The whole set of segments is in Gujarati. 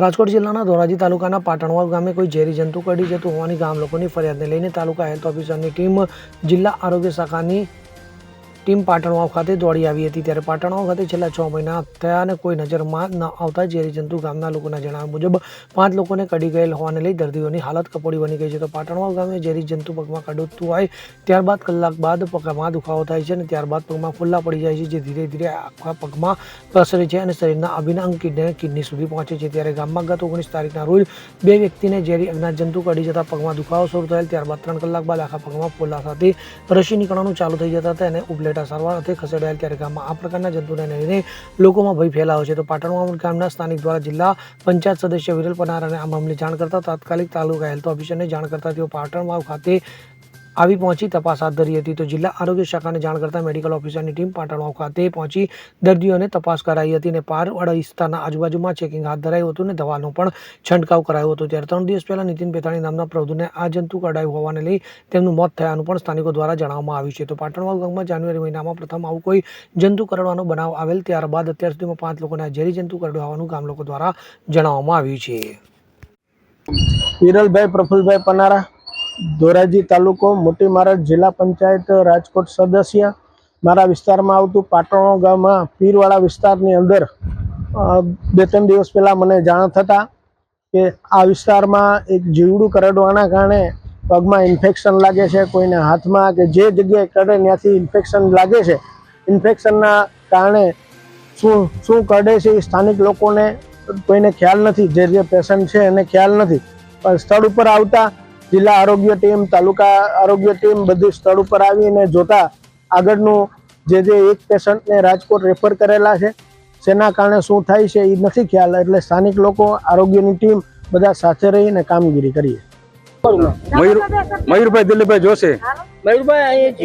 રાજકોટ જિલ્લાના ધોરાજી તાલુકાના પાટણવાવ ગામે કોઈ ઝેરી જંતુ કડી જતું હોવાની ગામ લોકોની ફરિયાદને લઈને તાલુકા હેલ્થ ઓફિસરની ટીમ જિલ્લા આરોગ્ય શાખાની ટીમ પાટણવાવ ખાતે દોડી આવી હતી. ત્યારે પાટણવાવ ખાતે છેલ્લા છ મહિના થયા અને કોઈ નજરમાં ન આવતા ઝેરી જંતુ ગામના લોકોના જણાવ્યા મુજબ પાંચ લોકોને કડી ગયેલ હોવાને લઈ દર્દીઓની હાલત કપોડી બની ગઈ છે. તો પાટણવાવ ગામે ઝેરી જંતુ પગમાં કડોતું હોય ત્યારબાદ કલાક બાદ પગમાં દુખાવો થાય છે અને ત્યારબાદ પગમાં ફુલ્લા પડી જાય છે, જે ધીરે ધીરે આખા પગમાં પ્રસરે છે અને શરીરના અભિન્ન અંગ કિડની કિડની સુધી પહોંચે છે. ત્યારે ગામમાં ગત ઓગણીસ તારીખના રોજ બે વ્યક્તિને ઝેરી અજ્ઞાત જંતુ કડી જતા પગમાં દુખાવો શરૂ થયેલ. ત્યારબાદ ત્રણ કલાક બાદ આખા પગમાં ફોલ્લા સાથે રસી નીકળવાનું ચાલુ થઈ જતા તેને ઉપલેટા સારવાર અર્થે ખસેડાયેલ ત્યારે ગામમાં આ પ્રકારના જંતુને લઈને લોકોમાં ભય ફેલાયો છે. તો પાટણમાં ગામના સ્થાનિક દ્વારા જિલ્લા પંચાયત સદસ્ય વિરલ પનારાને આ મામલે જાણ કરતા તાત્કાલિક તાલુકા હેલ્થ ઓફિસરને જાણ કરતા તેઓ પાટણવાવ ખાતે આવી પહોંચી તપાસ હાથ ધરી હતી. તો જિલ્લા આરોગ્ય શાખાને જાણ કરતા મેડિકલ ઓફિસરની ટીમ પાટણવાવ ખાતે પહોંચી દર્દીઓને તપાસ કરાઈ હતી અને પારવાડા વિસ્તારના આજુબાજુમાં ચેકિંગ હાથ ધરાયું હતું અને દવાનો પણ છંટકાવ કરાયો હતો. ત્યારે ત્રણ દિવસ પહેલા નીતિન પેથાણી નામના પ્રૌઢને આ જંતુ કઢાયું હોવાને લઈ તેમનું મોત થયાનું પણ સ્થાનિકો દ્વારા જણાવવામાં આવ્યું છે. તો પાટણવાવ ગામમાં જાન્યુઆરી મહિનામાં પ્રથમ આવું કોઈ જંતુ કરડવાનો બનાવ આવેલ ત્યારબાદ અત્યાર સુધીમાં પાંચ લોકોને ઝેરી જંતુ કરડ્યું હોવાનું ગામ લોકો દ્વારા જણાવવામાં આવ્યું છે. વિરલભાઈ પ્રફુલભાઈ પનારા. ધોરાજી તાલુકો, મોટી મહારાજ જિલ્લા પંચાયત રાજકોટ સદસ્ય. મારા વિસ્તારમાં આવતું પાટણો ગામમાં પીરવાળા વિસ્તારની અંદર બે ત્રણ દિવસ પહેલાં મને જાણ થતાં કે આ વિસ્તારમાં એક જીવડું કરડવાના કારણે પગમાં ઇન્ફેક્શન લાગે છે, કોઈને હાથમાં કે જે જગ્યાએ કરડે ત્યાંથી ઇન્ફેક્શન લાગે છે. ઇન્ફેક્શનના કારણે શું શું કરડે છે એ સ્થાનિક લોકોને કોઈને ખ્યાલ નથી, જે જે પેશન્ટ છે એને ખ્યાલ નથી. પણ સ્થળ ઉપર આવતા જિલ્લા આરોગ્ય ટીમ તાલુકા આરોગ્ય ટીમ બધી સ્થળ ઉપર આવીને જોતા આગળનું જે જે એક પેશન્ટને રાજકોટ રેફર કરેલા છે તેના કારણે શું થાય છે એ નથી ખ્યાલ. એટલે સ્થાનિક લોકો આરોગ્યની ટીમ બધા સાથે રહીને કામગીરી કરીએ. મયુર મયુરભાઈ દિલીપભાઈ જોશે? મયુરભાઈ અહીં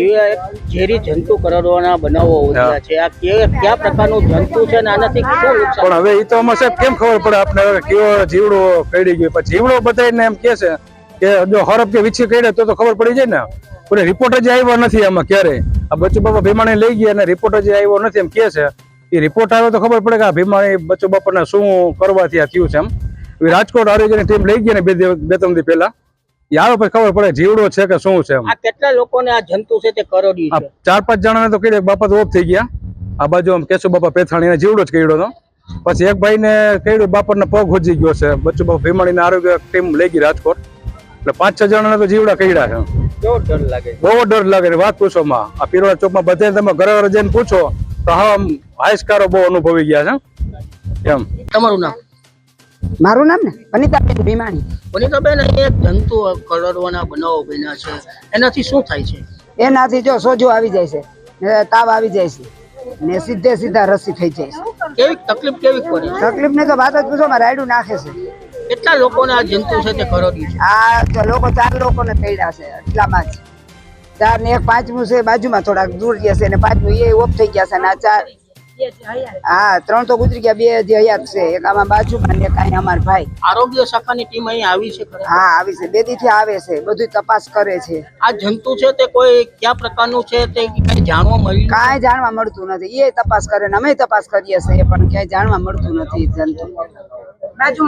ઝેરી જંતુ કરડવાના બનાવો વધ્યા છે. આ કે- કયા પ્રકારનું જંતુ છે અને આનાથી શું નુકસાન પણ હવે એ તો અમારે સાહેબ કેમ ખબર પડે? આપણે કેવો જીવડો કઈડી ગયો. પણ જીવડો બધાને એમ કે છે કે જો હરફ કે વીછી કઈડે તો તો ખબર પડી જાય ને. પણ રિપોર્ટ જે આવ્યો નથી આમાં ક્યારે? આ બચ્ચુ બાપા ભીમાણી લઈ ગયા અને રિપોર્ટ જે આવ્યો નથી એમ કે છે. એ રિપોર્ટ આવ્યો તો ખબર પડે કે આ ભીમાણી બચ્ચુ બાપાને શું કરવાથી આ થયું છે એમ. રાજકોટ આરોગ્યની ટીમ લઈ ગયા ને બે દિવસ બે ત્રણ દી પહેલા. એ આવે પછી ખબર પડે જીવડો છે કે શું છે આ કેટલા લોકોને આ જંતુ છે તે કરોડી છે? ચાર પાંચ જણાને તો કીધું બાપા તો ઓફ થઈ ગયા. આ બાજુ આમ કેશુ બાપા પેથાણી જીવડો જ કર્યો હતો. પછી એક ભાઈને કહ્યું બાપરને પગ હોજી ગયો છે. બચ્ચુ બાપા ભીમાણીને આરોગ્ય ટીમ લઈ ગઈ રાજકોટ. એટલે પાંચ છ જણાને તો જીવડા કઈડા છે. કેવો ડર લાગે? બહુ ડર લાગે છે વાત પૂછો માં. આ પીરોડા ચોકમાં બધે તમે ઘરે ઘરે જઈને પૂછો તો હા આમ હાઈસકારો બહુ અનુભવી ગયા છે એમ. તમારું નામ? મારું નામ ને? અનિતાબેન ભીમાણી. વનિતાબેન એ એક જંતુ કરડવાના બનાવો બન્યા છે. એનાથી શું થાય છે? એનાથી જો સોજો આવી જાય છે ને તાવ આવી જાય છે ને સીધે સીધા રસી થઈ જાય છે. કેવી તકલીફ કેવી પડે? તકલીફ ને તો વાત જ પૂછો માં રાયડું નાખે છે. કેટલા લોકોને આ જંતુ છે તે કરડ્યું છે? આ લોકો ચાર લોકોને પડ્યા છે એટલામાં જ. ચાર ને એક પાંચમું છે બાજુમાં થોડાક દૂર ગયા છે અને પાંચમું એ ઓફ થઈ ગયા છે ને આ ચાર હા ત્રણ તો ગુજરી ગયા બે જે હયાત છે એક આમાં બાજુમાં ને કાંઈ અમાર ભાઈ. આરોગ્ય શાખાની ટીમ અહીં આવી છે હા આવી છે બે દીથી આવે છે બધું તપાસ કરે છે. આ જંતુ છે તે કોઈ કયા પ્રકારનું છે તે કઈ જાણવા મળ્યું કાંઈ જાણવા મળતું નથી એ તપાસ કરે ને અમે તપાસ કરીએ છીએ પણ ક્યાંય જાણવા મળતું નથી જંતુ. બાજુ